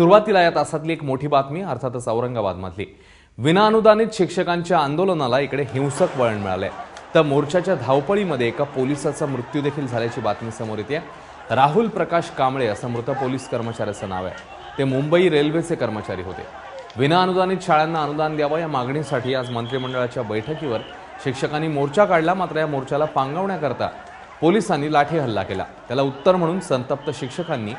सुरुवातीला या तासातली एक मोठी बातमी अर्थातच औरंगाबादमधली. विनाअनुदानित शिक्षकांच्या आंदोलनाला इकडे हिंसक वळण मिळालंय. तर मोर्चाच्या धावपळीमध्ये एका पोलिसाचा मृत्यू देखील झाल्याची बातमी समोर येते. राहुल प्रकाश कांबळे असं मृत पोलीस कर्मचाऱ्याचं नाव आहे. ते मुंबई रेल्वेचे कर्मचारी होते. विनाअनुदानित शाळांना अनुदान द्यावं या मागणीसाठी आज मंत्रिमंडळाच्या बैठकीवर शिक्षकांनी मोर्चा काढला मात्र या मोर्चाला पांगवण्याकरता पोलिसांनी लाठी हल्ला केला. त्याला उत्तर म्हणून संतप्त शिक्षकांनी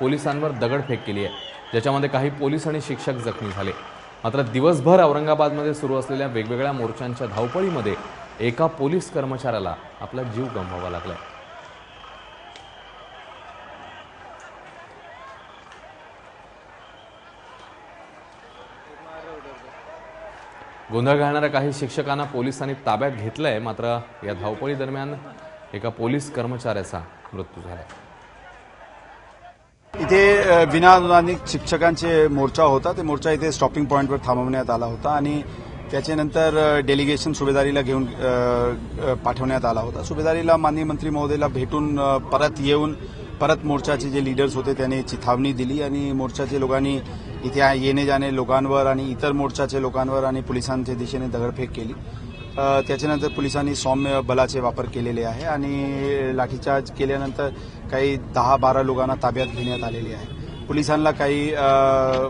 पोलिसांवर दगडफेक केली आहे. ज्याच्यामध्ये काही पोलीस आणि शिक्षक जखमी झाले. मात्र दिवसभर औरंगाबादमध्ये सुरू असलेल्या वेगवेगळ्या मोर्चांच्या धावपळीमध्ये एका पोलीस कर्मचाऱ्याला आपला जीव गमवावा लागलाय. गोंधळ घालणाऱ्या काही शिक्षकांना पोलिसांनी ताब्यात घेतलंय मात्र या धावपळी दरम्यान एका पोलीस कर्मचाऱ्याचा मृत्यू झाला इथे विनाअनुदानित शिक्षकांचे मोर्चा होता. ते मोर्चा इथे स्टॉपिंग पॉईंटवर थांबवण्यात आला होता आणि त्याच्यानंतर डेलिगेशन सुभेदारीला घेऊन पाठवण्यात आला होता. सुभेदारीला माननीय मंत्री महोदयला भेटून परत येऊन परत मोर्चाचे जे लीडर्स होते त्याने चिथावणी दिली आणि मोर्चाचे लोकांनी इथे येणे जाणे लोकांवर आणि इतर मोर्चाचे लोकांवर आणि पोलिसांच्या दिशेने दगडफेक केली. त्याच्यानंतर पोलिसांनी सौम्य बलाचे वापर केलेले आहे आणि लाठीचार्ज केल्यानंतर काही दहा बारा लोकांना ताब्यात घेण्यात आलेले आहे. पोलिसांना काही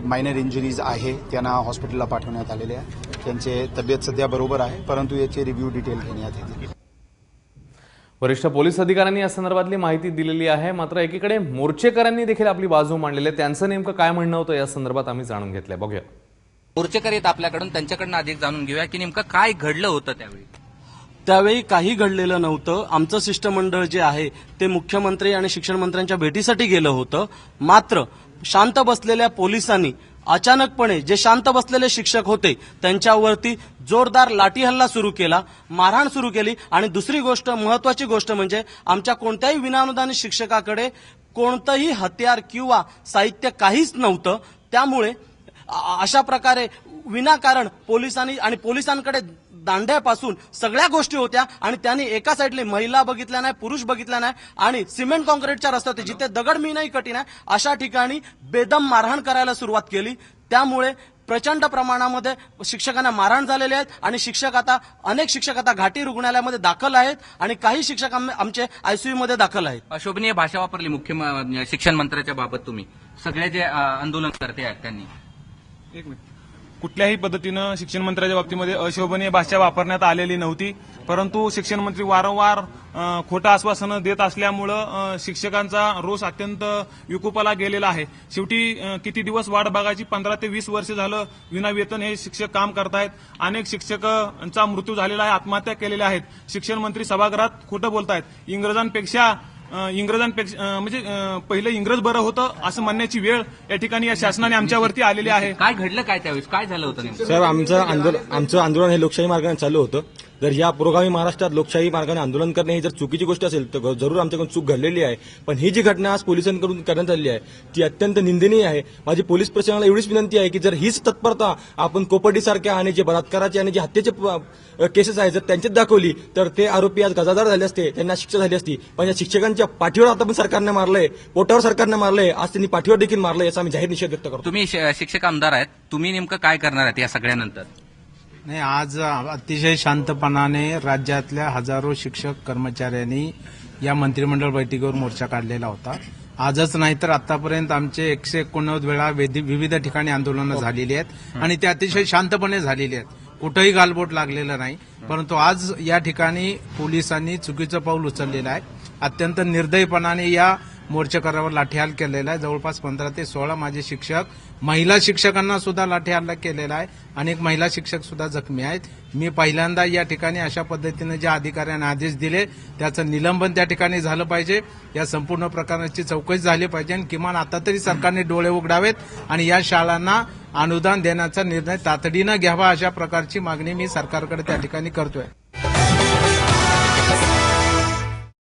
मायनर इंजुरीज आहे त्यांना हॉस्पिटलला पाठवण्यात आलेले आहे. त्यांचे तब्येत सध्या बरोबर आहे परंतु याचे रिव्ह्यू डिटेल घेण्यात येते. वरिष्ठ पोलीस अधिकाऱ्यांनी या संदर्भातली माहिती दिलेली आहे. मात्र एकीकडे मोर्चेकऱ्यांनी देखील आपली बाजू मांडलेली आहे. त्यांचं नेमकं काय म्हणणं होतं या संदर्भात आम्ही जाणून घेतलंय. बघूया. मोर्चेकर येत आपल्याकडून त्यांच्याकडनं अधिक जाणून घेऊया की नेमकं काय घडलं होतं त्यावेळी. त्यावेळी काही घडलेलं नव्हतं. आमचं शिष्टमंडळ जे आहे ते मुख्यमंत्री आणि शिक्षणमंत्र्यांच्या भेटीसाठी गेलं होतं. मात्र शांत बसलेल्या पोलिसांनी अचानकपणे जे शांत बसलेले शिक्षक होते त्यांच्यावरती जोरदार लाठी हल्ला सुरू केला मारहाण सुरू केली आणि दुसरी गोष्ट महत्वाची गोष्ट म्हणजे आमच्या कोणत्याही विनानुदानित शिक्षकाकडे कोणतंही हत्यार किंवा साहित्य काहीच नव्हतं. त्यामुळे अशा प्रकारे विनाकारण पोलिसांनी आणि पोलिसांकडे दांड्यापासून सगळ्या गोष्टी होत्या आणि त्यांनी एका साईडले महिला बघितल्या नाही पुरुष बघितल्या नाही आणि सिमेंट कॉन्क्रीटच्या रस्ते होते. जिथे दगड मी नाही कठीण आहे अशा ठिकाणी बेदम मारहाण करायला सुरुवात केली. त्यामुळे प्रचंड प्रमाणामध्ये शिक्षकांना मारहाण झालेले आहेत आणि शिक्षक आता अनेक शिक्षक आता घाटी रुग्णालयामध्ये दाखल आहेत आणि काही शिक्षक आमचे आयसीयू मध्ये दाखल आहेत. अशोभनीय भाषा वापरली मुख्य शिक्षण मंत्र्याच्या बाबत तुम्ही. सगळे जे आंदोलन करते आहेत त्यांनी. एक मिनिट. कुठल्याही पद्धतीनं शिक्षण मंत्र्याच्या बाबतीमध्ये अशोभनीय भाषा वापरण्यात आलेली नव्हती परंतु शिक्षण मंत्री वारंवार खोटं आश्वासनं देत असल्यामुळं शिक्षकांचा रोष अत्यंत विकोपाला गेलेला आहे. शेवटी किती दिवस वाट बघायची? पंधरा ते वीस वर्ष झालं विनावेतन हे शिक्षक काम करतायत. अनेक शिक्षकांचा मृत्यू झालेला आहे आत्महत्या केलेल्या आहेत. शिक्षण मंत्री सभागृहात खोटं बोलतायत. इंग्रजांपेक्षा इंग्रजांपेक्षा म्हणजे पहिलं इंग्रज बरं होतं असं म्हणण्याची वेळ या ठिकाणी या शासनाने आमच्यावरती आलेली आहे. काय घडलं काय त्यावेळेस? काय झालं होतं साहेब आमचं आंदोलन आमचं आंदोलन हे लोकशाही मार्गाने चालू होतं. जर या पुरोगामी महाराष्ट्रात लोकशाही मार्गाने आंदोलन करणे ही जर चुकीची गोष्ट असेल तर जरूर आमच्याकडून चूक घडलेली आहे. पण ही जी घटना आज पोलिसांकडून करण्यात आली आहे ती अत्यंत निंदनीय आहे. माझी पोलीस प्रशासनाला एवढीच विनंती आहे की जर हीच तत्परता आपण कोपर्डीसारख्या आणि जे बलात्काराचे आणि जे हत्येचे केसेस आहेत जर त्यांच्यात दाखवली तर ते आरोपी आज गजादार झाले असते त्यांना शिक्षा झाली असती. पण या शिक्षकांच्या पाठीवर आता पण सरकारने मारलंय पोटावर सरकारने मारलंय आज त्यांनी पाठीवर देखील मारलंय याचा आम्ही जाहीर निषेध व्यक्त करतो. तुम्ही श- शिक्षक आमदार आहेत तुम्ही नेमकं काय करणार आहेत या सगळ्यानंतर? नाही आज अतिशय शांतपणाने राज्यातल्या हजारो शिक्षक कर्मचाऱ्यांनी या मंत्रिमंडळ बैठकीवर मोर्चा काढलेला होता. आजच नाही तर आतापर्यंत आमचे एकशे एकोणनव्वद वेळा विविध ठिकाणी आंदोलनं झालेली आहेत आणि ते अतिशय शांतपणे झालेली आहेत. कुठंही गालबोट लागलेलं नाही. परंतु आज या ठिकाणी पोलिसांनी चुकीचं पाऊल उचललेलं आहे. अत्यंत निर्दयपणाने या मोर्चेकरावर लाठीहाल केलेला आहे. जवळपास पंधरा ते सोळा माझे शिक्षक महिला शिक्षकांना सुद्धा लाठीहाल केलेला आहे. अनेक महिला शिक्षक सुद्धा जखमी आहेत. मी पहिल्यांदा या ठिकाणी अशा पद्धतीने ज्या अधिकाऱ्यांना आदेश दिले त्याचं निलंबन त्या ठिकाणी झालं पाहिजे. या संपूर्ण प्रकरणाची चौकशी झाली पाहिजे आणि किमान आता तरी सरकारने डोळे उघडावेत आणि या शाळांना अनुदान देण्याचा निर्णय तातडीनं घ्यावा अशा प्रकारची मागणी मी सरकारकडे त्या ठिकाणी करतोय.